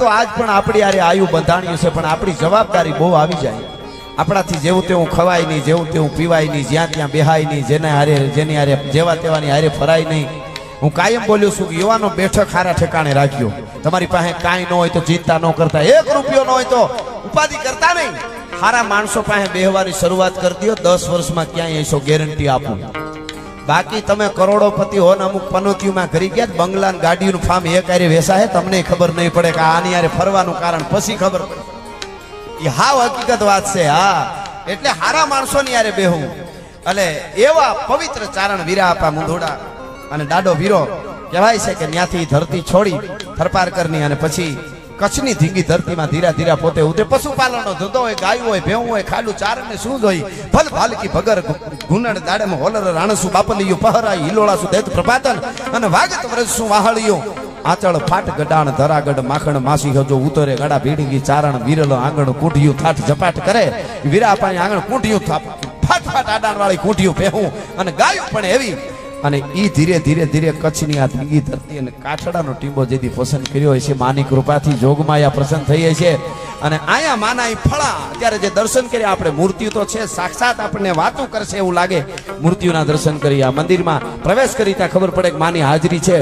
તો આજ પણ આપણી આરે આયુ બંધાણ્યું છે, પણ આપણી જવાબદારી બહુ આવી જાય. આપણાથી જેવું તેવું ખવાય નહીં, જેવું તેવું પીવાય નહીં, જ્યાં ત્યાં બેહાય નહીં, જેને હારે, જેની હારે જેવા તેવાની હારે ફરાય નહીં. હું કાયમ બોલ્યો છું કે યુવાનો બેઠક હારા ઠેકાણે રાખ્યો તમારી પાસે કાંઈ ન હોય તો ચિંતા ન કરતા. એક રૂપિયો ન હોય તો ઉપાધિ કરતા નહીં. હારા માણસો પાસે બેહવાની શરૂઆત કરી દો દસ વર્ષમાં ક્યાંય એસો ગેરંટી આપું. બાકી તમે કરોડોપતિ હો ને અમુક પનોતીઓમાં ઘરી ગયા બંગલા ગાડીનું ફાર્મ એ હારે વેસાય તમને ખબર નહીં પડે કે આની યારે ફરવાનું કારણ પછી ખબર પડે. એ હાવ હકીકત વાત છે, હા. એટલે હારા માણસોની યારે બેહું. એટલે એવા પવિત્ર ચારણ વીરા આપા મુંધોડા. અને દાડો વીરો, કહેવાય છે કે ત્યાંથી ધરતી છોડી થરપાર કરની અને પછી કચ્છની ધીંગી ધરતીમાં ધીરા ધીરા પોતે ઉતરે પશુપાલનનો ધંધો હોય, ગાયું હોય ભેવું હોય, ખાલું ચારણને શું જોઈ ફલ ભાલકી ભગર ગુનડ દાડેમાં, હોલર, રાણસુ, બાપલિયું પહરાય હિલોળાસુ દેત પ્રભાતન. અને વાગત વ્રજસું વાહળિયું આચળ, ફાટ, ગડાણ ધરાગડ માખણ, માસી, હજો, ઉતરે ગડા ભીડીગી ચારણ, વિરલો, આંગણ, કૂંઢિયું, થાટ, ઝપાટ કરે. વીરા પાણી આંગણ, કૂંઢિયું, થાપ, ફાટ ફાટ આડાણ વાળી કૂંઢિયું પહેવું અને ગાયું પણ એવી અને એ ધીરે ધીરે ધીરે કચ્છની આ ધીંગી ધરતી અને કાઠડાનો ટીંબો જેથી પસંદ કર્યો હોય છે. માની કૃપાથી જોગમાયા પ્રસન્ન થઈ છે. અને આયા માના એ ફળા, અત્યારે જે દર્શન કર્યા, આપણે મૂર્તિઓ તો છે, સાક્ષાત આપણને વાતો કરશે એવું લાગે. મૂર્તિઓના દર્શન કરી આ મંદિરમાં પ્રવેશ કરી, ત્યાં ખબર પડે કે માની હાજરી છે.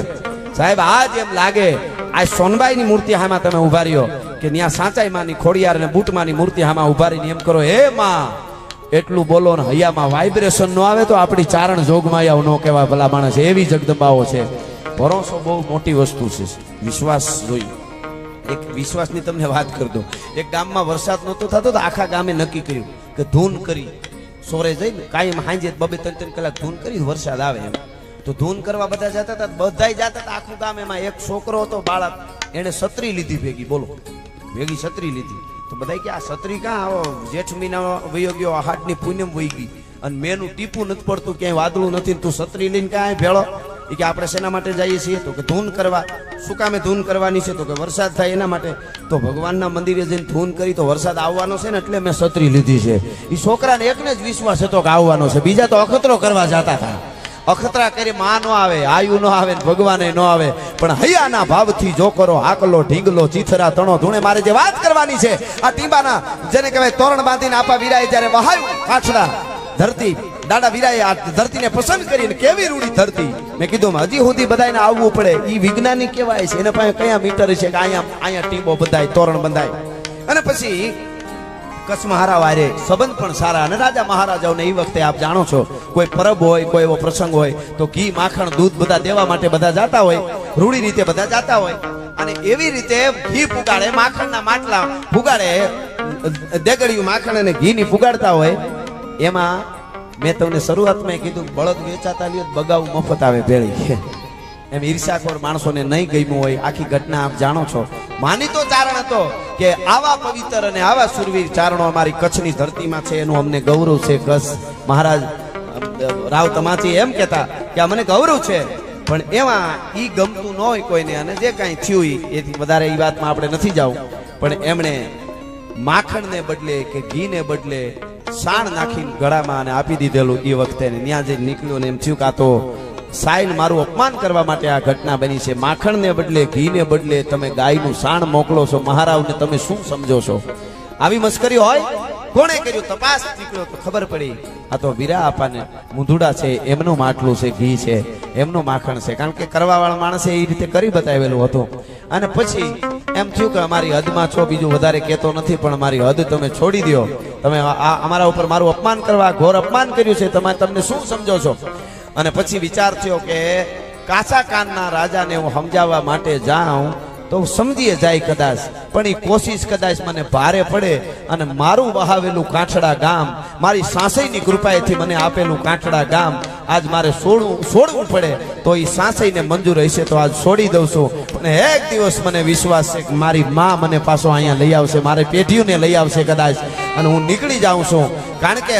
સાહેબ, આજ એમ લાગે, આ સોનબાઈની મૂર્તિ હામાં તમે ઊભા રહ્યો, કે ત્યાં સાચાઈ માની ખોડિયાર અને બૂટમાની મૂર્તિ હામાં ઊભા રહીને એમ કરો, હે માં એટલું બોલો ને, હૈયામાં વાઇબ્રેશન ન આવે તો આપણી ચારણ જોગમાયાઓ નો કહેવાય ભલા માણસ, એવી જગદંબાઓ છે. ભરોસો બહુ મોટી વસ્તુ છે. વિશ્વાસ જોઈ. એક વિશ્વાસની તમને વાત કરી દો એક ગામમાં વરસાદ નહોતો થતો તો આખા ગામે નક્કી કર્યું કે ધૂન કરી, સોરે જઈને કાયમ હાંજે બબે ત્રણ ત્રણ કલાક ધૂન કરી વરસાદ આવે એમ. તો ધૂન કરવા બધા જતા હતા, બધાય જતા હતા, આખું ગામ એમાં એક છોકરો હતો, બાળક. એને છત્રી લીધી ભેગી, બોલો. ભેગી છત્રી લીધી. તો બધા કે આ છત્રી કાં? આવો જેઠ મહિના વયો ગયો હાટની પૂનમ વહી ગઈ. અને મેનું ટીપું નથી પડતું, ક્યાંય વાદળું નથી તું છત્રી લઈને ક્યાંય ભેળો? એ કે આપણે શેના માટે જઈએ છીએ? તો કે ધૂન કરવા. શું કામે ધૂન કરવાની છે? તો કે વરસાદ થાય એના માટે. તો ભગવાનના મંદિરે જઈને ધૂન કરી, તો વરસાદ આવવાનો છે ને એટલે મેં સત્રી લીધી છે. એ છોકરાને એકને જ વિશ્વાસ હતો કે આવવાનો છે. બીજા તો અખતરો કરવા જતા હતા. અખતરા કરી માં નો આવે, આયુ નો આવે ભગવાને નો આવે. પણ હૈયાના ભાવથી જો કરો, આકલો, ઢીંગલો, ચીથરા, તણો, ધૂણે, મારે જે વાત કરવાની છે, આ ટીંબાના જેને કહેવાય તોરણ બાંધીને આપા વિરાય જ્યારે વહાયું પાછળા ધરતી, દાડા વીરાએ આ ધરતીને પસંદ કરીને કેવી રૂડી ધરતી? મેં કીધું હજી સુધી બધાને આવવું પડે. એ વિજ્ઞાની કહેવાય છે, એને પાસે કયા મીટર છે કે અહીંયા અહીંયા ટીંબો બંધાય, તોરણ બંધાય. અને પછી કચ્છ મહારાવારે સંબંધ પણ સારા અને રાજા મહારાજાઓને એ વખતે આપ જાણો છો, કોઈ પરબ હોય, કોઈ એવો પ્રસંગ હોય, તો ઘી, માખણ, દૂધ બધા દેવા માટે બધા જાતા હોય રૂડી રીતે બધા જાતા હોય, અને એવી રીતે ઘી ફુગાડે માખણના માટલા ફુગાડે દેગડિયું માખણ અને ઘીની ફુગાડતા હોય, એમાં મેં તમને શરૂઆતમાં કીધું, બળદ વેચાતા લ્યો બગાવું મફત આવે ભેળી. એમ ઈર્ષાખોર માણસોને નહીં ગમ્યું હોય, આખી ઘટના આપ જાણો છો. માનીતો ચારણ હતો કે આવા પવિત્ર અને આવા સુરવીર ચારણો અમારી કચ્છની ધરતીમાં છે, એનું અમને ગૌરવ છે કસ મહારાજ રાવ તમાચી એમ કહેતા કે મને ગૌરવ છે. પણ એમાં ઈ ગમતું ન હોય કોઈને અને જે કાંઈ થયું એથી વધારે એ વાતમાં આપણે નથી જવું પણ એમણે માખણને બદલે કે ઘીને બદલે સાણ નાખીને ગળામાં અને આપી દીધેલું એ વખતે ત્યાં જે નીકળ્યું ને એમ થયું કાં તો સાઈન મારું અપમાન કરવા માટે આ ઘટના બની છે. માખણને બદલે, ઘીને બદલે તમે ગાયનું સાણ મોકલો છો. મહારાવને તમે શું સમજો છો? આવી મસ્કરી હોય? કોણે કર્યું? તપાસ નીકળ્યો તો ખબર પડી. આ તો વીરા આપાને મુંધુડા છે. એમનું માટલું છે, ઘી છે. એમનું માખણ છે. કારણ કે કરવાવાળા માણસે એ રીતે કરી બતાવેલું હતું. અને પછી એમ થયું કે અમારી હદમાં છો, બીજું વધારે કહેતો નથી, પણ મારી હદ તમે છોડી દો તમે આ- અમારા ઉપર મારું અપમાન કરવા, ઘોર અપમાન કર્યું છે. તમે તમને શું સમજો છો? અને પછી વિચાર થયો કે કાચા કાનના રાજાને હું સમજાવવા માટે જાઉં તો સમજીએ જાય કદાચ. પણ એ કોશિશ કદાચ મને ભારે પડે અને મારું વહાવેલું કાંઠડા ગામ, મારી સાસઈની કૃપાએથી મને આપેલું કાંઠડા ગામ આજ મારે છોડવું છોડવું પડે તો એ સાસઈને મંજૂર હશે તો આજ છોડી દઉં છું. અને એક દિવસ મને વિશ્વાસ છે કે મારી મા મને પાછો અહીંયા લઈ આવશે, મારે પેઢીઓને લઈ આવશે કદાચ. અને હું નીકળી જાઉં છું. કારણ કે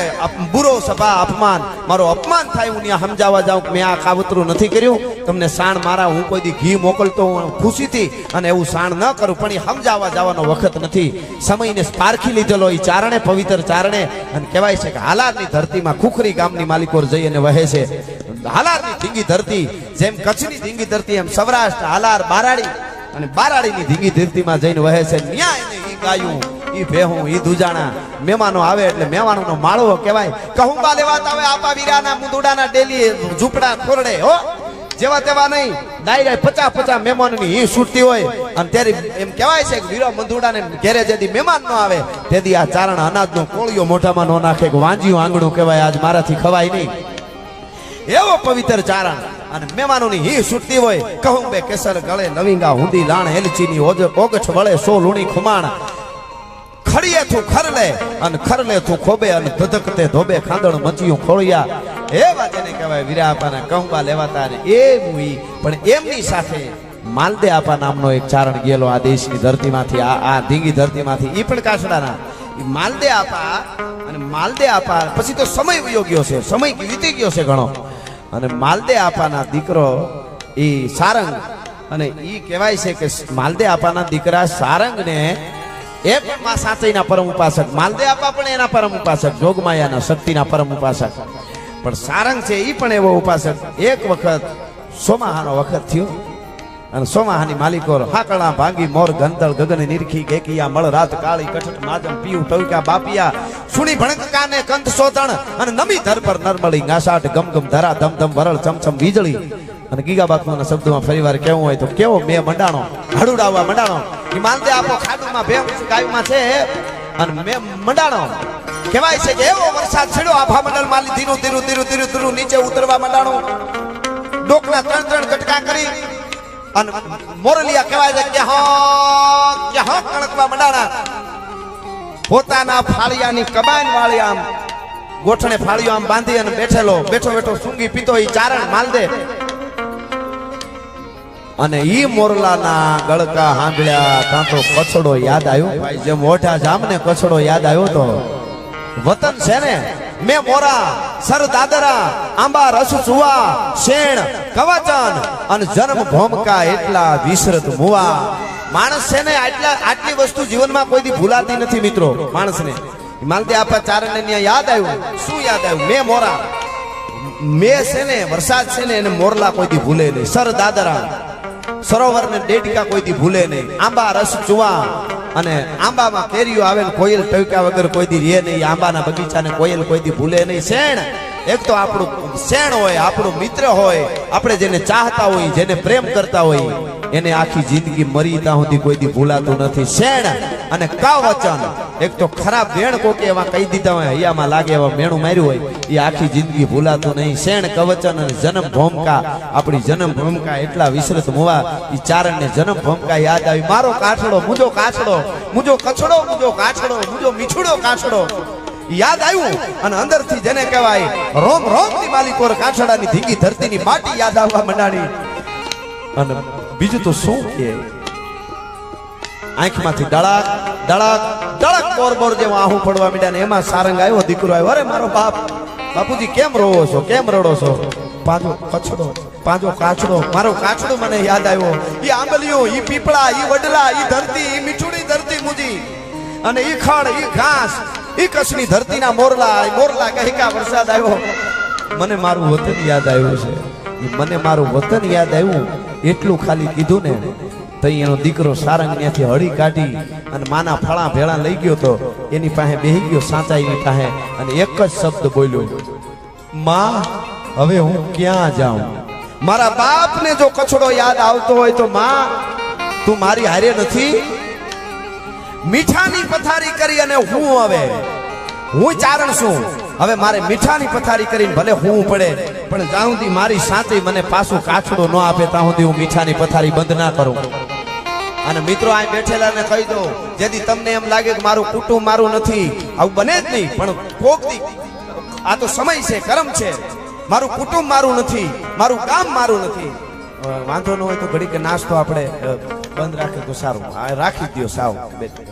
બુરો સભા અપમાન, મારો અપમાન થાય, હું ત્યાં સમજાવવા જાઉં કે મેં આ કાવતરું નથી કર્યું. તમને સાણ મારા, હું કોઈ દી ઘી મોકલતો હું ખુશીથી અને એવું સાણ ન કરું, પણ એ સમજાવવા જવાનો વખત નથી. સમયને પારખી લીધેલો એ ચારણે, પવિત્ર ચારણે, અને કહેવાય છે કે હાલારની ધરતીમાં ખુખરી ગામની માલિકોર જઈ અને વહે છે. હાલારની ધીંગી ધરતી, જેમ કચ્છની ધીંગી ધરતી, એમ સૌરાષ્ટ્ર હાલાર બારાડી અને બારાડીની ધીંગી ધરતીમાં જઈને વહે છે. ન્યાય ગાયું. ઈ ભેહું, ઈ દુજાણા. મહેમાનો આવે એટલે મહેમાનોનો માળવો કહેવાય. કહુંબા લેવાતા હોય આપા વીરાના મુંદુડાના ડેલી ઝૂંપડા ખોરડે, હો. જેવા તેવા નહીં. ડાયરેક્ટ પચાસ પચાસ મહેમાનોની ઈ છૂટતી હોય. અને ત્યારે એમ કહેવાય છે કે વીરો મંદુડાને ઘેરે જેથી મહેમાન ન આવે, તેથી આ ચારણ અનાજનો કોળિયો મોઢામાં ન નાખે, કે વાંજ્યું આંગણું કહેવાય, આજ મારાથી ખવાય નહીં. એવો પવિત્ર ચારણ. અને મહેમાનોની હી છૂટતી હોય. કહું બે કેસર ગળે લવિંગા હુંદી લાણ, એલચીની ઓગઠ વળે સો લુણી ખુમાણ. ખડીએ તું ખરલે, અને ખરલે તું ખોબે, અને ધધકતે ધોબે ખાંદણ મચિયું ખોળિયા. એવા જેને કહેવાય વીરા આપાના કહુંબા લેવાતા ને એ મુઈ પણ એમની સાથે માલદે આપા નામનો એક ચારણ ગયેલો આ દેશની ધરતીમાંથી, આ આ ધીંગી ધરતીમાંથી. એ પણ કાસડાના. માલદે આપા, અને માલદે આપા, પછી તો સમય વયો ગયો છે, સમય વીતી ગયો છે ઘણો. અને માલદે આપાના દીકરો એ સારંગ. અને એ કહેવાય છે કે માલદે આપાના દીકરા સારંગને એ માં પરમ ઉપાસક માલદે આપા પણ એના પરમ ઉપાસક, જોગમાયાના શક્તિના પરમ ઉપાસક. પણ સારંગ છે એ પણ એવો ઉપાસક. એક વખત સોમાહાનો વખત થયો. અને સોમાહાની માલિકો હાકણા ભાંગી, મોર, ગંધળ, ગગન નિરખી ગેકિયા મળ, રાત, કાળી, કઠટ, માજમ પીયું ટવકા બાપિયા, સુણી ભણક, કાને કંત સોતણ અને નમી ધર પર નરમળી ગાસાટ ગમ ગમ ધરા, ધમધમ ધમ વરળ, ચમચમ, વીજળી. અને ગીગા બાપુના શબ્દમાં ફરીવાર કેવું હોય તો કેવો મેં મંડાણો, હડુડાવવા મંડાણો. ઈ માનદે આપો ખાડુમાં ભેમ ગાયમાં છે અને મે મંડાણો. કહેવાય છે કે એવો વરસાદ છેડો આભા મંડળ માલી ધીરું ધીરું ધીરું ધીરું ધીરું, નીચે ઉતરવા મંડાણો. ડોકના ત્રણ ત્રણ કટકા કરી અને મોરલિયા કહેવાય છે કે હા કે હા કણકવા મંડાણા. પોતાના ફાળિયાની કબાન વાળી આમ ગોઠણે ફાળિયો આમ બાંધી અને બેઠેલો, બેઠો બેઠો સૂંગી પીતો ઈ ચારણ માલદે. અને ઈ મોરલાના ગળકા સાંભળ્યા ત્યાં તો કચડો યાદ આવ્યો? જેમ મોઢા જામને કચડો યાદ આવ્યો તો, વતન છે ને? મેં મોરા સર દાદરા આંબા, રસ સુવા શેણ, કવચન અને જન્મ ભોમકા એટલા વિસરત મુવા. માણસ છે ને, આટલા, આટલી વસ્તુ જીવનમાં કોઈ દી ભૂલાતી નથી મિત્રો, માણસને. માલતી આપણા ચારણને ત્યાં યાદ આવ્યું. શું યાદ આવ્યું? મેં મોરા. મેં છે ને, વરસાદ છે ને, એને મોરલા કોઈ દી ભૂલે નહીં. સર દાદરા સરોવર ને ડેડિકા કોઈ દી ભૂલે નહીં. આંબા રસ ચુવા અને આંબામાં કેરીઓ આવે કોયલ ટવક્યા વગર કોઈ દી રહે નહીં. આંબાના બગીચાને કોયલ કોઈ દી ભૂલે નહીં. શેણ એક તો આપણું શેણ હોય, આપણું મિત્ર હોય, આપણે જેને ચાહતા હોય, જેને પ્રેમ કરતા હોય, એને આખી જિંદગી મરી ત્યાં સુધી કોઈ દી ભૂલાતું નથી. શેણ અને કાવચન, એક તો ખરાબ વેણ કોકે એમાં કહી દીધા હોય, હૈયામાં લાગે એવા મેણું માર્યું હોય, એ આખી જિંદગી ભૂલાતું નહીં. શેણ, કવચન અને જન્મ ભૂમકા, આપણી જન્મ ભૂમકા એટલા વિસરત મોવા એ ચારણને જન્મ ભૂમકા યાદ આવી. મારો કાછડો, મુજો કાછડો, મુજો કછડો, મુજો કાછડો, મુજો મીઠુડો કાછડો. યાદ આવ્યું? અને અંદરથી જેને કહેવાય, રોમ રોમની માલિકોર કાછડાની ધીંગી ધરતીની માટી યાદ આવવા મંડાણી. અને બીજું તો શું કે? આંખમાંથી ડળાક ડળાક, ડળક બોર બોર જેવા આહું પડવા મીડ્યા ને એમાં સારંગ આવ્યો, દીકરો આવ્યો, અરે, મારો બાપ, બાપુજી કેમ રોવો છો? કેમ રડો છો? પાંજો કચડો, પાંજો કાચડો, મારો કાચડો મને યાદ આવ્યો. ઈ આંબલીઓ ઈ પીપળા, ઈ વડલા, ઈ ધરતી, ઈ મીઠુડી ધરતી મુજી. અને ઈ ખડ, ઈ ઘાસ ઈ કચ્છની ધરતીના મોરલા મોરલા કહીકા વરસાદ આવ્યો. મને મારું વતન યાદ આવ્યું છે. મને મારું વતન યાદ આવ્યું. એટલું ખાલી કીધું ને તો એનો દીકરો સારંગ ત્યાંથી હળી કાઢી અને માના ફળા ભેળા લઈ ગયો તો એની પાસે બેહી ગયો સાચાઈની પાસે અને એક જ શબ્દ બોલ્યો, માં, હવે હું ક્યાં જાઉં? મારા બાપને જો કચડો યાદ આવતો હોય તો માં, તું મારી હારે નથી? મીઠાની પથારી કરી અને હું હવે, હું ચારણ છું હવે મારે મીઠાની પથારી કરીને ભલે હું પડે, પણ જ્યાં સુધી મારી સાચી મને પાછું કાછડો ન આપે, ત્યાં સુધી હું મીઠાની પથારી બંધ ના કરું. અને મિત્રો આ બેઠેલા ને કહી દો જેથી તમને એમ લાગે કે મારું કુટુંબ મારું નથી, આવું બને જ નહીં, પણ કોક આ તો સમય છે, કરમ છે. મારું કુટુંબ મારું નથી, મારું કામ મારું નથી. વાંધો ન હોય તો ઘડીક નાસ્તો આપણે બંધ રાખે તો સારું. આ રાખી દો સાવ.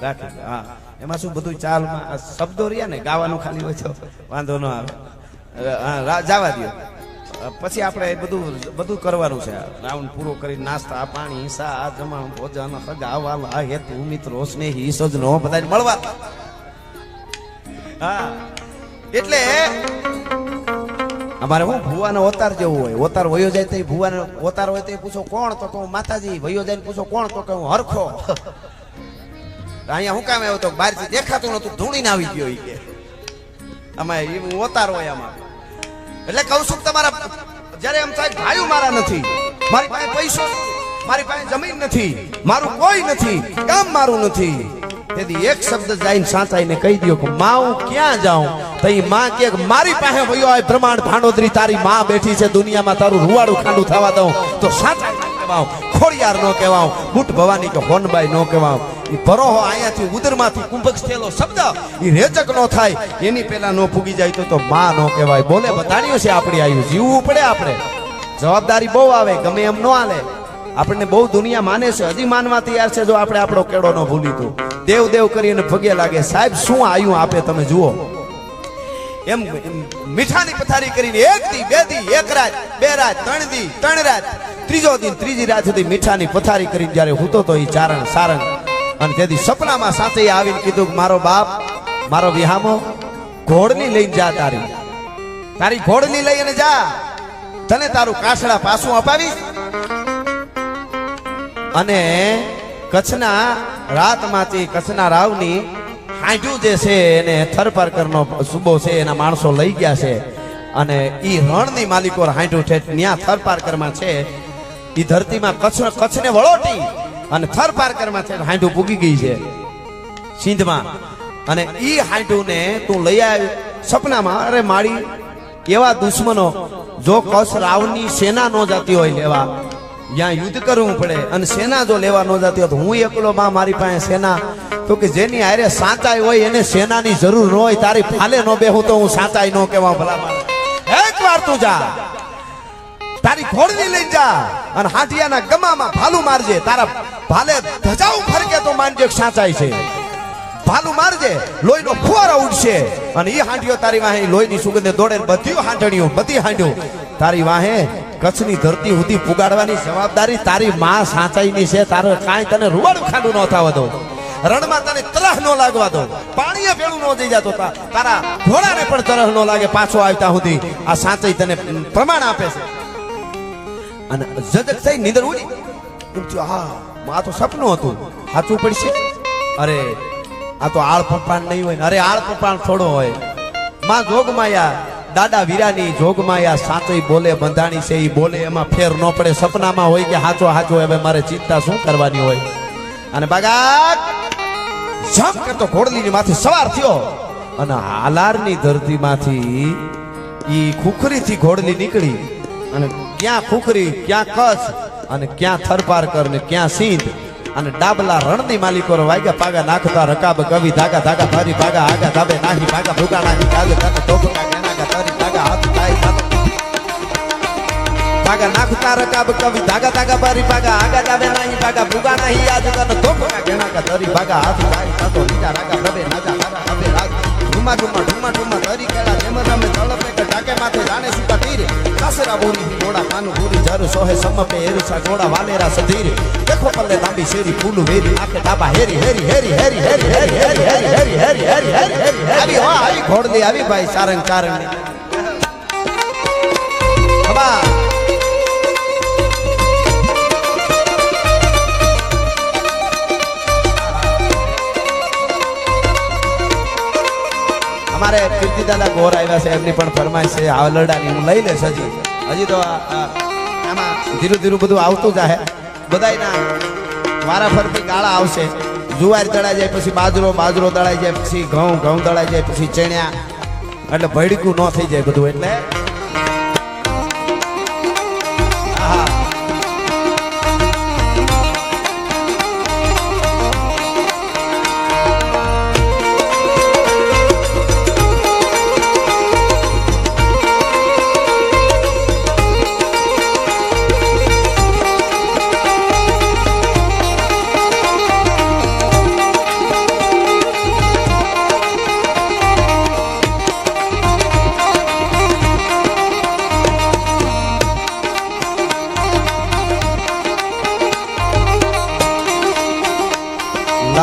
રાખી દો હા. એમાં શું બધું ચાલમાં આ શબ્દો રહ્યા ને, ગાવાનું ખાલી હોય તો વાંધો ન આવે. હા જવા દો પછી આપણે બધું બધું કરવાનું છે. રાઉન્ડ પૂરો કરી નાસ્તા, પાણી સા જમા ભોજન સગા વાલા હેતુ મિત્રો, સ્નેહી, સજનો, બધાને મળવા. હા. એટલે અમારે હું ભુવાનો ઓતાર જેવું હોય. ઓતાર વયો જાય તો ભુવાનો ઓતાર હોય તો પૂછો, કોણ તો? કહું માતાજી. વયો જાય પૂછો, કોણ તો? કહું હરખો. અહીંયા હું કામ આવ્યો તો બહારથી દેખાતું નતું ધૂણીને આવી ગયો ઈ કે. અમારે એ ઓતાર હોય આમાં. એટલે કહું છું તમારા જ્યારે એમ થાય ભાઈઓ મારા નથી, મારી પાસે પૈસો મારી પાસે જમીન નથી, મારું કોઈ નથી, કામ મારું નથી. તેથી એક શબ્દ જઈને સાચાઈને કહી દો કે માં હું ક્યાં જાઉં? તો ઈ માં કે મારી પાસે વયો આ પ્રમાણ ભાંડોદરી તારી માં બેઠી છે, દુનિયામાં તારું રૂવાડું ખાંડું થવા દઉં. તો સાચા કહેવાઉં, ખોડિયાર નો કહેવાઉં, બુટ ભવાની કે હોનબાઈ નો કહેવાઉં. એ ભરોહો અહીંયાથી ઉદરમાંથી કુંભક થયેલો શબ્દ એ રેચક નો થાય, એની પેલા નો પૂગી જાય તો તો માં નો કહેવાય. બોલે બતાડ્યું છે આપણી આયુ, જીવવું પડે આપણે. જવાબદારી બહુ આવે, ગમે એમ નો હાલે. આપણને બહુ દુનિયા માને છે, હજી માનવા તૈયાર છે, જો આપણે આપણો કેળો ન ભૂલી તો. દેવ દેવ કરીને પગે લાગે. સાહેબ, શું આયુ આપે તમે જુઓ. એમ મીઠાની પથારી કરીને એક દી, બે દી, એક રાત, બે રાત, ત્રણ દી, ત્રણ રાત. ત્રીજો દિન, ત્રીજી રાત સુધી મીઠાની પથારી કરીને જ્યારે હૂતો તો એ ચારણ સારણ અને તેથી સપનામાં સાથે આવીને કીધું મારો બાપ, મારો વિહામો, ઘોડની લઈને જા તારી. તારી ઘોડની લઈને જા. તને તારું કાસડા પાછું અપાવીશ. અને કચ્છના રાતમાંથી કચ્છના રાવની હાંડ્યું જે છે એને થરપારકરનો સુબો છે, એના માણસો લઈ ગયા છે. અને ઈ રણની માલિકો છે, ત્યાં થરપારકરમાં છે. ઈ ધરતીમાં કચ્છ, કચ્છને વળોટી અને થરપારકરમાં છે હાંડું પૂગી ગઈ છે. સિંધમાં. અને ઈ હાંડુને તું લઈ આવ, સપનામાં, અરે મારી એવા દુશ્મનો, જો કચ્છ રાવની સેના ન જતી હોય લેવા ત્યાં યુદ્ધ કરવું પડે અને સેના જો લેવા ન જતી હોય તો હું એકલો માં મારી પાસે સેના. તો કે જેની હારે સાચાઈ હોય એને સેનાની જરૂર ન હોય, તારી ફાલે ન બેહું તો હું સાચાઈ ન કહેવા ભલા એક વાર તું જા. તારી ઘોડની લઈ જા અને હાથિયાના ગમામાં ભાલું મારજે. તારા ભાલે ધજાવું ફરકે તો માનજે સાચાઈ છે. ભાલું મારજે, લોહીનો ફુવારો ઉડશે. અને એ હાંડીઓ તારી વાહે લોહીની સુગંધે દોડે બધી હાંડણીઓ બધી હાંડ્યો તારી વાહે કચ્છની ધરતી સુધી પુગાડવાની જવાબદારી તારી માં સાચાઈની છે. તારે કાંઈ તને રૂવાડું ખાડું ન થવા દઉં. રણમાં તને તરહ ન લાગવા દો પાણીએ ભેળું ન જઈ જતો. તારા ઘોડાને પણ તરહ ન લાગે પાછો આવતા સુધી. આ સાચાઈ તને પ્રમાણ આપે છે. અને જજક થઈ નીંદર ઉડી હા આ તો સપનું હતું. સાચું પડશે? અરે, આ તો આળ પપ્પાન નહીં હોય અરે આળ પપ્પાન થોડો હોય. માં જોગમાયા દાદા વીરાની જોગમાં આ સાચી બોલે, બંધાણી છે એ બોલે, એમાં ફેર ન પડે. સપનામાં હોય કે હાચો હાચો, હવે મારે ચિંતા શું કરવાની હોય? અને બાગા જમ કરતો ઘોડલીની માથે સવાર થયો. અને હાલારની ધરતીમાંથી એ ખુખરીથી ઘોડલી નીકળી. અને ક્યાં ખુખરી, ક્યાં કચ્છ, અને ક્યાં થરપારકર ને ક્યાં સિંધ. અને ડાબલા રણની માલિકો વાગ્યા પાગા નાખતા રકાબ કવિ, ધાગા ધાગા ફરી ભાગા, આગા ધાબે નાહી ભાગા, ભૂગા નાહી કાગ તને ધાગા તારી ધાગા હાથ ભાગા નાખું તારા કાબ કવિ, ધાગા ધાગા બારી ભાગા આગા જાવે નહીં ભાગા, ભૂગા નહીં યાદ કર ધોકા ઘણા કા ધરી ભાગા, હાથ ભાઈ તો નીચા રાગા રબે નાજા રાગા હવે રાગ. ઢુમા ઢુમા ઢુમા ઢુમા ધરી કેળા, જેમ રમે તળપ ટાકે માથે જાણે સુકા તીર કાસરા બોરી ગોડા કાનુ પૂરી જર સોહે સમપે એરુસા ગોડા વાલેરા સધીર દેખો પલ્લે લાંબી શેરી ફૂલ વેરી આખે ડાબા હેરી હેરી હેરી હેરી હેરી હેરી હેરી હેરી હેરી હેરી હેરી હેરી હેરી આવી હો આવી ઘોડલી આવી ભાઈ સારંગ ચારણની અમારે કીર્તિદાદા ગોર આવ્યા છે, એમની પણ ફરમાઈશ છે, આ લડાની હું લઈ લેશ હજી. હજી તો આમાં ધીરું ધીરું બધું આવતું જાહે. બધાયના વારા ફરતી ગાળા આવશે. જુવાર દળાઈ જાય પછી બાજરો બાજરો દળાઈ જાય પછી ઘઉં ઘઉં દળાઈ જાય પછી ચણ્યા. એટલે ભડકું ન થઈ જાય બધું, એટલે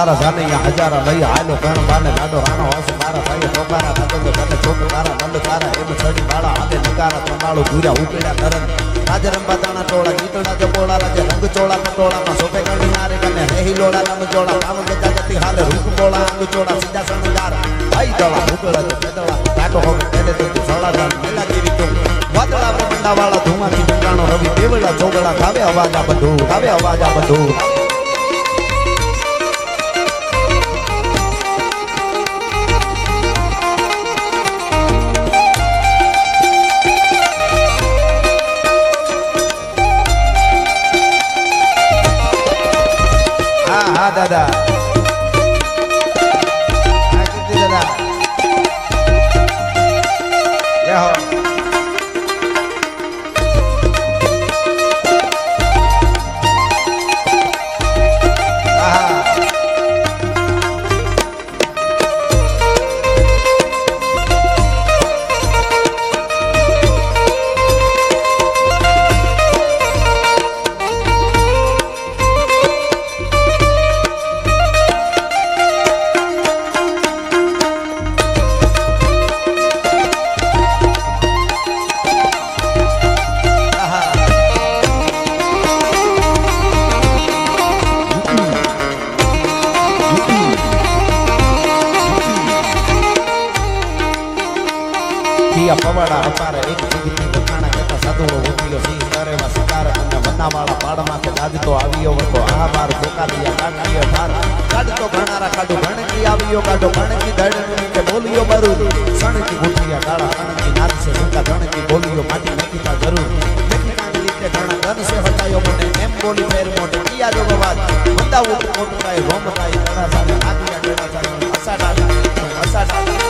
મારા જાનૈયા હજારા લઈ હાલો કણ બાને લાડો રાણો, હોસ મારા ભાઈ ટોકારા નગંગ તને ચોક મારા નંદ તારા, એમ છડી બાળા હાથે નકારા તમાળો ગુર્યા ઉકેડા તરન રાજ રંબા તાણા ટોળા ગીતડા જપોળા રાજ રંગ ચોળા પટોળામાં સોપે કણી નારે કને રેહી લોડા નામ જોડા પાવન ગજા જતી હાલ રૂપ બોળા અંગ ચોળા, સીધા સણજાર ભાઈ દળા ઉકળા જે પેદળા કાટો હો તેને તો સળાદાર મેલા ગીરી તો. વાદળા પ્રમંડા વાળા ધુમાથી મંગાણો રવિ દેવળા ચોગળા ગાવે અવાજ બધું ગાવે અવાજ બધું. હા દાદા દાદા. દીધી વખાણા કેતા સાધુઓ ઉઠ્યો સિંહ કરેવા શિકાર અને વનાવાળા પાડમાં કે ગાજતો આવ્યો હતો આ બાર ભોકાલિયા કાઢીએ ભાર કાઢતો ઘણારા કાઢો ભણકી આવ્યો કાઢો ભણકી ધડણી કે બોલ્યો બરું સણકી ઉઠ્યા કાળા અણકી નાચશે સુકા ધણકી બોલ્યો માટી નકીતા જરૂર બોલી ફેર મોટે કિયા જોગો વાત મંદા ઉઠ મોટું થાય રોમ થાય તળા સાથે નાખી કાઢેલા થાય અસા ડાલા અસા ડાલા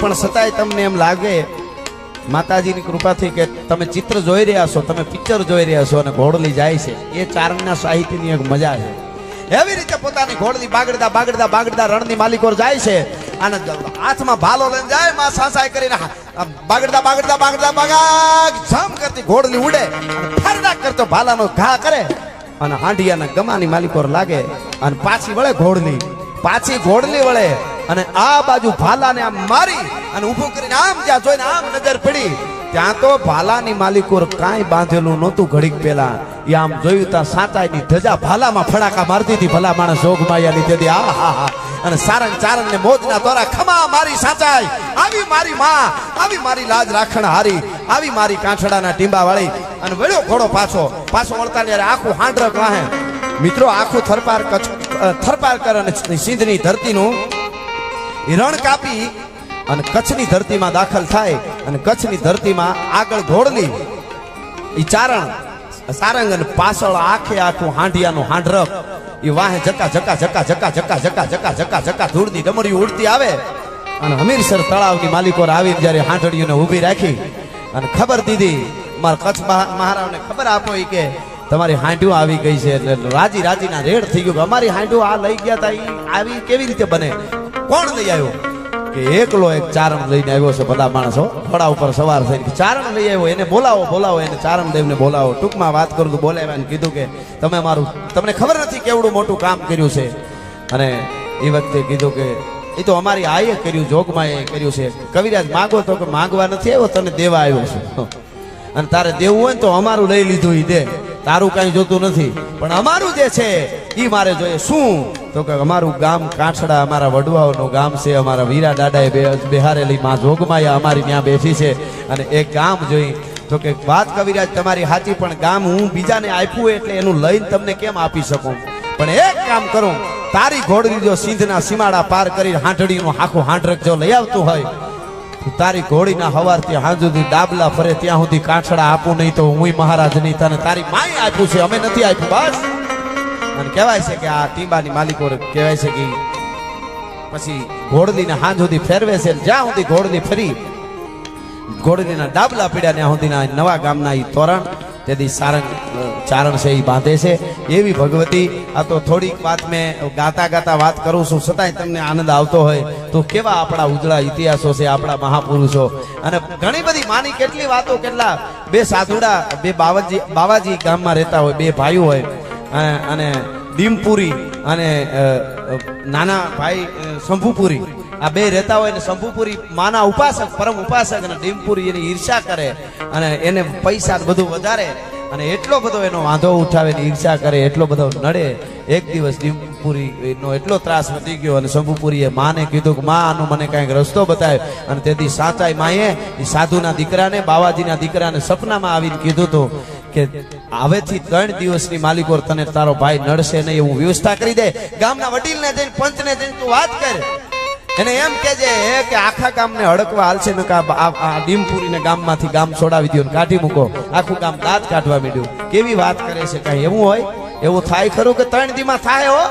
પણ છતાંય તમને એમ લાગે, માતાજીની કૃપાથી કે તમે ચિત્ર જોઈ રહ્યા છો, તમે પિક્ચર જોઈ રહ્યા છો અને ઘોડલી જાય છે. એ ચારણના સાહિત્યની એક મજા છે. એવી રીતે પોતાની ઘોડલી બાગડતા બાગડતા બાગડતા રણની માલિકોર જાય છે અને હાથમાં ભાલો લઈને જાય, માં સાસાય કરીને બાગડતા બાગડતા બાગડતા બાગાગ જામ કરતી ઘોડલી ઉડે અને કરતો ભાલાનો ઘા કરે અને હાંડિયાના ગમાની માલિકોર લાગે અને પાછી વળે ઘોડલી, પાછી ઘોડલી વળે અને આ બાજુ ભાલાને આમ મારી અને ઊભું કરીને આમ જ્યાં જોઈને આમ નજર પડી, ત્યાં તો ભાલાની માલિકોર કાંઈ બાંધેલું નહોતું ઘડીક પેલા એ આમ જોયું ત્યાં સાંચાઈની ધજા ભાલામાં ફડાકા મારતી હતી. ભલા માણસ જોગમાયા લીધે હતી આ હા હા અને સારંગ ચારણ ને મોજના તોરા ખમા મારી સાંચાઈ. આવી મારી માં, આવી મારી લાજ રાખણ હારી, આવી મારી કાંઠડાના ટીંબા વાળી અને વળ્યો ઘોડો પાછો. પાછો વળતા આખું હાંડર વાહે. મિત્રો, આખું થરપાર થરપાર કર અને સિંધની ધરતીનું એ કાપી અને કચ્છની ધરતીમાં દાખલ થાય અને કચ્છની ધરતીમાં આગળ ઘોડલી એ ચારણ, સારંગ અને પાછળ આખે આખું હાંડિયાનું હાંડરક એ વાહે જકા જકા જકા જકા જકા જકા જકા જકા જકા ધૂળની ડમરી ઉડતી આવે. અને હમીરસર તળાવની માલિકો આવીને જ્યારે હાંડડીઓને ઊભી રાખી અને ખબર દીધી, મારા કચ્છ મહા- મહારાવને ખબર આપો એ કે તમારી હાંડ્યું આવી ગઈ છે એટલે રાજી રાજીના રેડ થઈ ગયું અમારી હાંડ્યું આ લઈ ગયા તા એ આવી કેવી રીતે બને? કોણ લઈ આવ્યો? કે એકલો એક ચારણ લઈને આવ્યો છે બધા માણસો ઘોડા ઉપર સવાર થઈને ચારણ લઈ આવ્યો, એને બોલાવો બોલાવો, એને ચારણ દેવને બોલાવો. ટૂંકમાં વાત કરું તો બોલાવ્યા કીધું કે તમે મારું, તમને ખબર નથી કેવડું મોટું કામ કર્યું છે? અને એ વખતે કીધું કે, એ તો અમારી આઈએ કર્યું જોગમાં એ કર્યું છે. કવિરાજ, માગો તો કે માગવા નથી આવ્યો, તને દેવા આવ્યો છું. અને તારે દેવું હોય ને તો અમારું લઈ લીધું એ દે. તારું કાંઈ જોતું નથી. પણ અમારું જે છે એ મારે જોઈએ. શું? તો કે અમારું ગામ કાંઠડા, અમારા વડવાઓનું ગામ છે, અમારા વીરા દાદાએ બિહારેલી માં જોગમાયા અમારી ત્યાં બેઠી છે. અને એ ગામ જોઈ, તો કે વાત કવિરાજ, તમારી સાચી પણ ગામ હું બીજાને આપ્યું એટલે એનું લઈને તમને કેમ આપી શકું? પણ એક કામ કરું, તારી ઘોડરી જો સિંધના સીમાડા પાર કરી હાંઠડીનું આખું હાંઠરક જો લઈ આવતું હોય તારી ઘોડીના હવારથી હાંજ સુધી ડાબલા ફરે, ત્યાં સુધી કાંઠડા આપું નહીં તો હું મહારાજ નહીં તને તારી માય આપ્યું છે, અમે નથી આપ્યું, બસ. અને કહેવાય છે કે આ ટીંબાની માલિકો કહેવાય છે કે પછી ઘોડલીને હાંજ સુધી ફેરવે છે જ્યાં સુધી ઘોડલી ફરી, ઘોડલીના ડાબલા પીડ્યા, ત્યાં સુધીના નવા ગામના એ તોરણ તેથી સારંગ ચારણ છે એ બાંધે છે. એવી ભગવતી, આ તો થોડીક વાત મેં ગાતા ગાતા વાત કરું છું, છતાંય તમને આનંદ આવતો હોય તો કેવા આપણા ઉજળા ઇતિહાસો છે, આપણા મહાપુરુષો. અને ઘણી બધી માની કેટલી વાતો કેટલા, બે સાધુડા, બે બાવાજી બાવાજી ગામમાં રહેતા હોય, બે ભાઈઓ હોય. અને દીમપુરી અને નાના ભાઈ શંભુપુરી. આ બે રહેતા હોય ને શંભુપુરી માના ઉપાસક, પરમ ઉપાસક અને ડીમપુરી એની ઈર્ષા કરે અને એને પૈસા બધું વધારે અને એટલો બધો એનો વાંધો ઉઠાવે ને ઈર્ષા કરે, એટલો બધો નડે. એક દિવસ ડીમપુરી નો એટલો ત્રાસ વધી ગયો અને શંભુપુરીએ માને કીધું કે, માં, આનો મને કાંઈક રસ્તો બતાવ્યો અને તેથી સાચાઈ માએ એ સાધુના દીકરાને, બાવાજીના દીકરાને સપનામાં આવીને કીધું હતું કે, હવેથી ત્રણ દિવસની માલિકો તને તારો ભાઈ નડશે નહીં, એવું વ્યવસ્થા કરી દે. ગામના વડીલને જઈને પંચને જઈને તું વાત કર. એને એમ કેજે કે આખા ગામને હડકવા હાલશે ને આ ડીમપુરીને ગામમાંથી ગામ છોડાવી દો ને કાઢી મૂકો. આખું ગામ દાંત કાઢવા માંડ્યું. કેવી વાત કરે છે, કાંઈ એવું હોય? એવું થાય ખરું કે ત્રણ દીમાં થાય હો?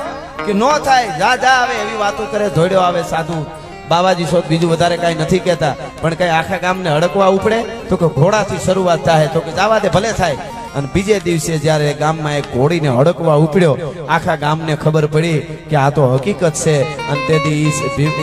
કે ન થાય? જા જા આવે, એવી વાતો કરે ધોડ્યો આવે સાધુ. બાબાજી શોધ બીજું વધારે કાંઈ નથી કહેતા. પણ કઈ આખા ગામને હડકવા ઉપડે? તો કે ઘોડાથી શરૂઆત થાય, તો કે જવા દે, ભલે થાય. અને બીજે દિવસે જ્યારે ગામમાં એક ઘોડીને હડકવા ઉપડ્યો, આખા ગામને ખબર પડી કે આ તો હકીકત છે. અને તેથી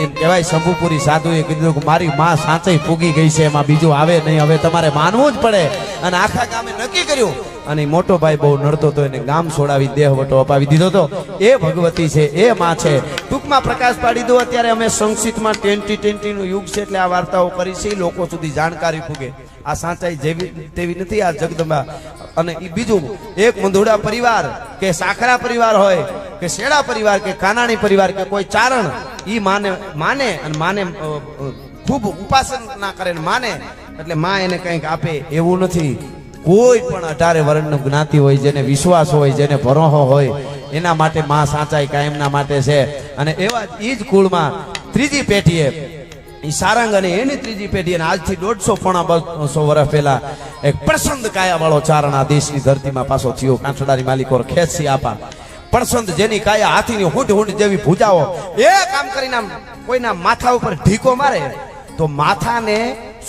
એમ કહેવાય, શંભુપુરી સાધુએ કીધું કે મારી માં સાચે ફૂગી ગઈ છે, એમાં બીજું આવે નહીં, હવે તમારે માનવું જ પડે. અને આખા ગામે નક્કી કર્યું. અને મોટો ભાઈ બહુ નડતો હતો એને ગામ છોડાવી દેહ વટો અપાવી દીધો હતો. એ ભગવતી છે, એ માં છે. ટૂંકમાં પ્રકાશ પાડી દો, અત્યારે અમે સંક્ષિપ્તમાં ટ્વેન્ટી ટ્વેન્ટીનું યુગ છે એટલે આ વાર્તાઓ કરી છે લોકો સુધી જાણકારી પૂગે આ સાંચાઈ જેવી તેવી નથી, આ જગદંબા અને એ બીજું એક મંધુડા પરિવાર કે સાખરા પરિવાર હોય કે શેડા પરિવાર કે કાનાણી પરિવાર કે કોઈ ચારણ, ઈ માને માને અને માને ખૂબ ઉપાસન ઉપાસના કરે ને માને, એટલે માં એને કંઈક આપે એવું નથી. કોઈ પણ અઢારે વર્ણનું જ્ઞાતિ હોય, જેને વિશ્વાસ હોય, જેને ભરોહો હોય, એના માટે માં સાચાઈ કાયમના માટે છે. અને એવા જ ઈ જ કુળમાં ત્રીજી પેઢીએ ઈ સારંગ અને એની ત્રીજી પેઢી અને આજથી દોઢસો પોણા બસો વર્ષ પહેલા એક પ્રસંદ કાયા વાળો ચારણ આ દેશની ધરતીમાં પાછો થયો. કાંઠડાની માલિકો ખેંચી આપા. પ્રસંદ જેની કાયા હાથીની હૂંઢ હૂંઢ જેવી ભૂજાઓ, એ કામ કરીને આમ કોઈના માથા ઉપર ઢીકો મારે, તો માથાને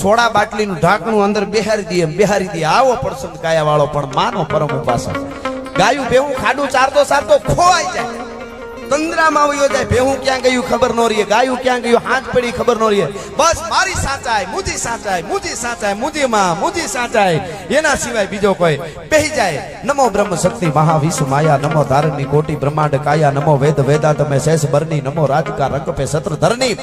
સોડા બાટલીનું ઢાંકણું અંદર બિહારી દે બિહારી દે. આવો પ્રસંગ કાયા વાળો પણ માનો પરમ ઉપાસક. ગાયું બેવું ખાડું ચારતો ચારતો ખોવાઈ જાય. તંદ્રામાં વયો જાય ભેહું ક્યાં ગયું ખબર ન રહીએ. ગાયું ક્યાં ગયું? હાથ પડી ખબર ન રહીએ. બસ મારી સાચાય મુજી સાચાય મુજી સાચાય મુજી માં મુજી સાચાય એના સિવાય બીજો કોઈ. બેહી જાય. નમો બ્રહ્મ શક્તિ મહાવિશ્વ માયા, નમો ધારણની કોટી બ્રહ્માંડ કાયા, નમો વેદ વેદા તમે શેષ બરની, નમો રાજકા રંગ પે સત્ર ધરની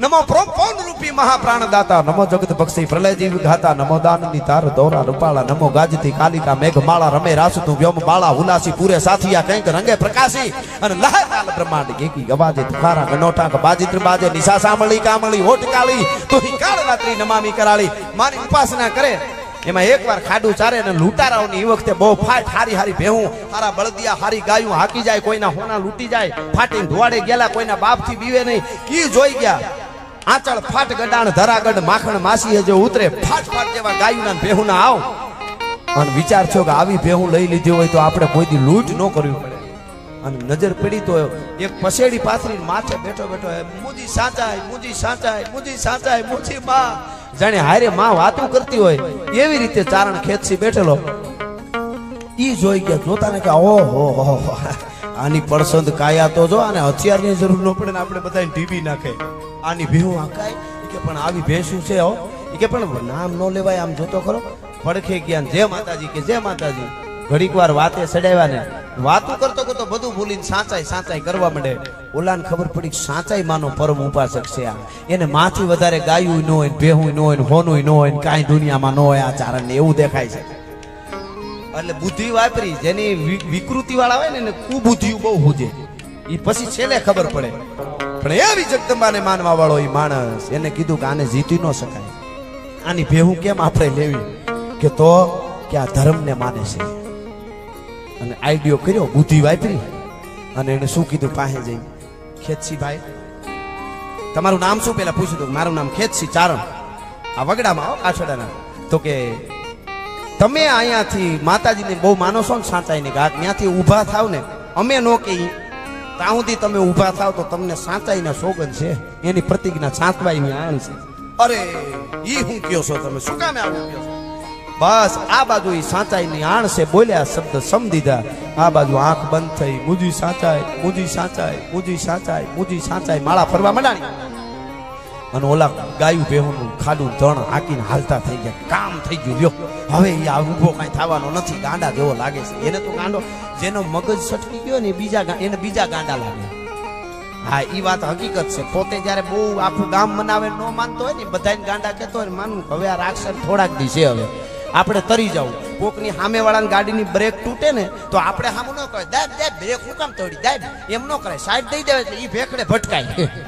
નમો પ્રોપોન રૂપી મહાપ્રાણ દાતા નમો જગત બક્ષી પ્રલય જીવ ઘાતા નમો દાનની તાર, દોરા રૂપાળા, નમો ગાજતી કાલિકા મેઘ માળા રમે રાસુ વ્યોમ બાળા ઉલાસી, પૂરે સાથિયા, કંઈક રંગે પ્રકાશી, અને લહર લાલ બ્રહ્માંડ એકી ગવાજે તુકારા ગનોટાક બાજિત્ર બાજે નિશા સાંભળી, કામળી, હોઠ કાળી, તુહી કાળ રાત્રી નમામી કરાળી, મારી ઉપાસના કરે. એમાં એકવાર ખાડું ચારે અને લૂંટારાઓની એ વખતે બહુ ફાટ હારી હારી ભેહું, હારા બળદિયા હારી ગાયું હાકી જાય, કોઈના હોના લૂંટી જાય ફાટી ધોવાડે ગયેલા, કોઈના બાપથી બીવે નહીં, કી જોઈ ગયા? આંચળ ફાટ ગડાણ, ધરાગઢ માખણ માસી જે ઉતરે, ફાટ ફાટ જેવા ગાયુના ભેહુના આવ. અને વિચાર થયો કે આવી ભેહું લઈ લીધી હોય તો આપણે કોઈ દી લૂંટ ન કરવી પડે. અને નજર પડી તો એક પસેડી પાથરી માથે બેઠો બેઠો મુજી સાચાય મુજી સાચાય મુજી સાચાય મુજી માં. જાણે હારે માં વાતું કરતી હોય, એવી રીતે ચારણ ખેતસી બેઠેલો. ઈ જોઈ ગયા જોતા કે, ઓહો, હો હો. આની પડસંદ કાયા તો જો અને હથિયારની જરૂર ન પડે ને આપણે બધાને ઢીબી નાખે. આની ભેહું આંકાય કે પણ આવી ભેંસું છે હો? કે પણ નામ ન લેવાય, આમ જોતો ખરો. પડખે ગયા જે માતાજી કે જય માતાજી. ઘડીક વાર વાતે સડાવ્યા ને વાતો કરતો કરતો બધું ભૂલીને સાચાઈ સાચાઈ કરવા માંડે. ઓલાને ખબર પડી સાચાઈ માનો પરમ ઉપાસક છે આ. એને માથી વધારે ગાયું ન હોય ભેહું ન હોય હોનું ન હોય કાંઈ દુનિયામાં ન હોય, આ ચારણ એવું દેખાય છે. એટલે બુદ્ધિ વાપરી જેની વિકૃતિ વાળા હોય ને એને કુબુદ્ધિ બહુ હોજે. એ પછી છેલ્લે ખબર પડે. પણ એવી જગદંબાને માનવા વાળો એ માણસ, એને કીધું કે આને જીતી ન શકાય. આની ભેહું કેમ આપણે લેવી? કે તો કે આ ધર્મને માને છે. અને આઈડિયો કર્યો બુદ્ધિ વાપરી અને એને શું કીધું પાસે જઈ ખેતસી ભાઈ તમારું નામ શું? પેલા પૂછ્યું હતું મારું નામ ખેતસી ચારણ. આ વગડામાં આવો કાછડાના. તો કે તમે અહીંયાથી માતાજીને બહુ માનો છો ને સાચાઈને ઘાટ ત્યાંથી ઊભા થાવ ને, અમે નો કે ત્યાં સુધી તમે ઊભા થાવ તો તમને સાચાઈને સોગન છે. એની પ્રતિજ્ઞા સાંતવાઈની આણ છે. અરે, ઈ હું કયો છો તમે? શું કામે આવું કયો છો? બસ, આ બાજુ ઈ સાંચાઈની આણ છે, બોલ્યા શબ્દ સમદીધા આ બાજુ આંખ બંધ થઈ, મુજી સાંચાઈ મુજી સાંચાઈ મુજી સાંચાઈ મુજી સાંચાઈ માળા ફરવા માંડાણી. અને ઓલા ગાયું બેહોનું ખાડું ધણ હાકીને હાલતા થઈ ગયા. કામ થઈ ગયું. લ્યો, હવે એ આ ઊભો કાંઈ થવાનો નથી. ગાંડા જેવો લાગે છે. એને તો ગાંડો, જેનો મગજ સટકી ગયો ને બીજા એને બીજા ગાંડા લાગે. હા એ વાત હકીકત છે. પોતે જ્યારે બહુ આખું ગામ મનાવે ન માનતો હોય ને બધાને ગાંડા કહેતો હોય માનવું હવે આ રાક્ષસ થોડાક દી છે હવે. આપણે તરી જવું કોકની સામે વાળાની ગાડીની બ્રેક તૂટે ને, તો આપણે સામું ન કહે દાબ દાબ બ્રેક હું કામ તોડી? દાબ, એમ ન કરે સાઈડ દઈ દેવે એટલે એ ભેખડે ભટકાય.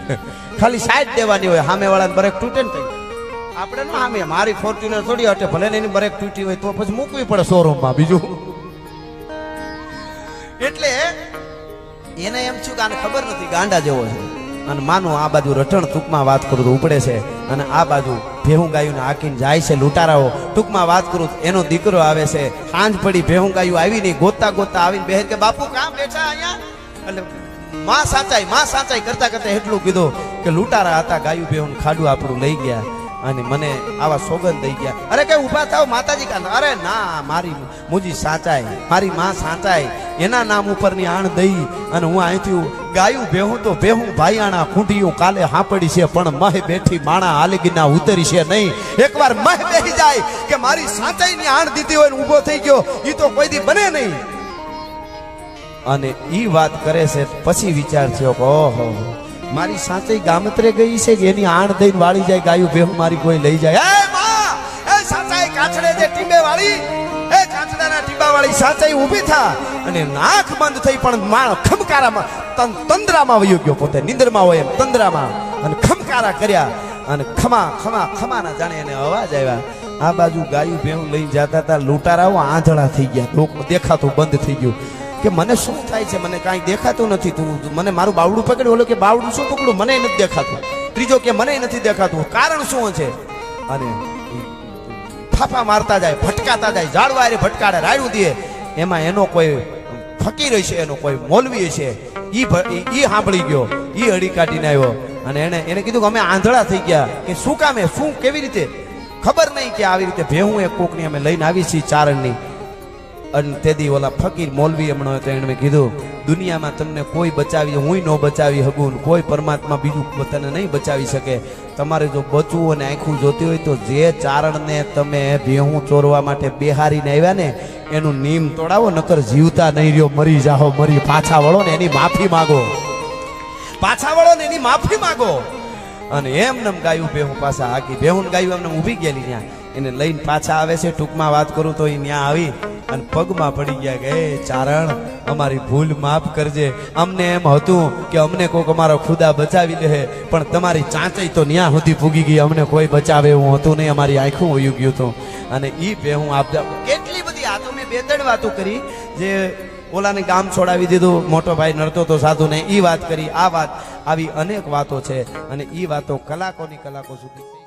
ખાલી સાઈડ દેવાની હોય સામે વાળાની બ્રેક તૂટે ને આપણે ન સામે મારી ફોર્ચ્યુનર થોડી હટે, ભલે એની બ્રેક તૂટી હોય તો પછી મૂકવી પડે શોરૂમમાં બીજું. એટલે એને એમ છું કે આને ખબર નથી, ગાંડા જેવો છે. અને માનો આ બાજુ રટણ ટૂંકમાં વાત કરું તો ઉપડે છે. અને આ બાજુ ભેહું ગાયું હાકીને જાય છે લૂંટારાઓ. ટૂંકમાં વાત કરું એનો દીકરો આવે છે સાંજ પડી ભેહું ગાયું આવી નહીં ગોતા ગોતા આવીને બહેન કે, બાપુ, કામ બેઠા અહીંયા? એટલે માં સાચાઈ માં સાચાઈ કરતા કરતા એટલું કીધું કે, લૂંટારા હતા, ગાયું ભેહું ખાડું આપણું લઈ ગયા. અને મને આવા સોગંદ થઈ ગયા. અરે કે ઊભા થાવ માતાજી કાંત અરે ના, મારી મુજી સાચાય, મારી માં સાચાય, એના નામ ઉપરની આણ દઈ અને હું અહીંથી ગાયું ભેહું તો ભેહું ભાઈયાણા ખૂંટીયું કાલે હાંપડી છે, પણ મહ બેઠી માણા હાલગીના ઉતરી છે નહીં. એકવાર મહ બેહી જાય કે મારી સાચાઈની આણ દીધી હોય ઊભો થઈ ગયો એ તો કોઈ દી બને નહીં. અને એ વાત કરે છે, પછી વિચાર થયો કે ઓહો. મારી સાચી ગામત્રે ગઈ છે કે એની આણ દઈને વાળી જાય, ગાયું ભેહું મારી કોઈ લઈ જાય. એ માં એ સાચાઈ કાચડે જે ટીંબે વાળી એ કાચડાના ટીંબા વાળી સાચાઈ ઊભી થા અને નાક બંધ થઈ પણ માણ ખમકારામાં તન તંદ્રામાં વયો ગયો પોતે, નિંદરમાં હોય એમ તંદ્રામાં. અને ખમકારા કર્યા અને ખમા ખમા, ખમાના જાણે એને અવાજ આવ્યા. આ બાજુ ગાયું ભેહું લઈ જતા હતા, લૂંટારાઓ આંધળા થઈ ગયા લોકો દેખાતું બંધ થઈ ગયું. કે મને શું થાય છે? મને કાંઈ દેખાતું નથી તું. મને મારું બાવડું પકડ્યું. ઓલો કે બાવડું શું પકડું મને નથી દેખાતું. ત્રીજો કે મને નથી દેખાતું. કારણ શું છે? અને ફાફા મારતા જાય, ભટકાતા જાય જાળવા રે ભટકાડે રાડ્યું દે. એમાં એનો કોઈ ફકીર છે એનો કોઈ મોલવી છે ઈ ઈ સાંભળી ગયો. ઈ અડી કાઢીને આવ્યો. અને એને એને કીધું કે અમે આંધળા થઈ ગયા. કે શું કામે શું, કેવી રીતે? ખબર નહીં કે આવી રીતે ભેહું એક કોકની અમે લઈને આવી છીએ ચારણની. અને તેથી ઓલા ફકીર મોલવી હમણાં તો એણે કીધું, દુનિયામાં તમને કોઈ બચાવી હું ન બચાવી શકું કોઈ પરમાત્મા બીજું તને નહીં બચાવી શકે. તમારે જો બચવું અને આંખું જોતી હોય તો જે ચારણને તમે ભેહું ચોરવા માટે બેહારીને આવ્યા ને, એનું નીમ તોડાવો, નકર જીવતા નહીં રહ્યો. મરી જાઓ મરી. પાછા વળો ને એની માફી માગો. પાછા વળો ને એની માફી માગો. અને એમ નમ ગાયું ભેહું પાછા હાકી. ભેહું ગાયું એમને ઊભી ગયેલી ત્યાં. એને લઈને પાછા આવે છે. ટૂંકમાં વાત કરું તો એ ત્યાં આવી. અને પગમાં પડી ગયા કે, "એ ચારણ, અમારી ભૂલ માફ કરજે. અમને એમ હતું કે, અમને કોઈક અમારો ખુદા બચાવી લે પણ તમારી ચાંચઈ તો ન્યા સુધી ભૂગી ગઈ, અમને કોઈ બચાવે એવું હતું નહીં, અમારી આંખું ઉયું ગયું હતું. અને એ બે હું આપતા કેટલી બધી આ તો મેં બે ત્રણ વાતો કરી, જે ઓલાને ગામ છોડાવી દીધું, મોટો ભાઈ નડતો તો સાધુ ને એ વાત કરી, આ વાત, આવી અનેક વાતો છે, અને એ વાતો કલાકોની કલાકો સુધી